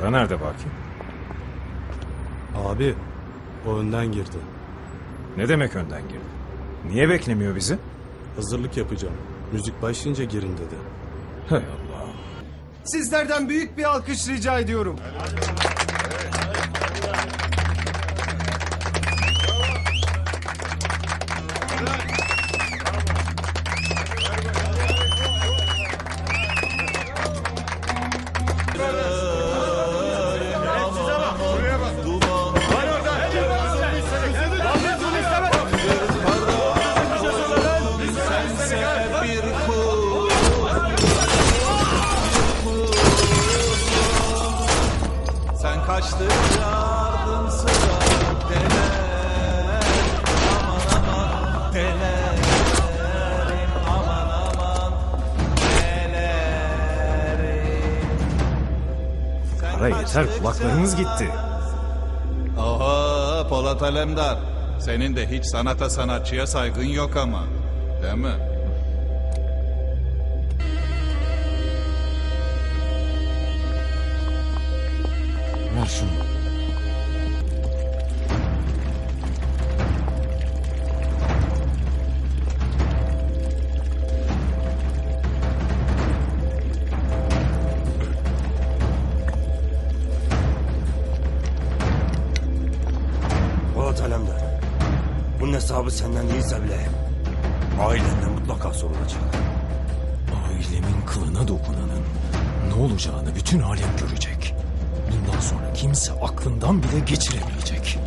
Para nerede Baki? Abi o önden girdi. Ne demek önden girdi? Niye beklemiyor bizi? Hazırlık yapacağım. Müzik başlayınca girin dedi. Hay Allah. Sizlerden büyük bir alkış rica ediyorum. Sen kaçtıkça ardın sıra deler Aman aman delerim Aman aman delerim Sen Para yeter kaçtıkça- kulaklarımız gitti. Oho Polat Alemdar Senin de hiç sanata sanatçıya saygın yok ama Değil mi? Bunun hesabı senden değilse bile ailenden mutlaka sorulacak. Ailemin kılına dokunanın ne olacağını bütün alem görecek. Bundan sonra kimse aklından bile geçiremeyecek.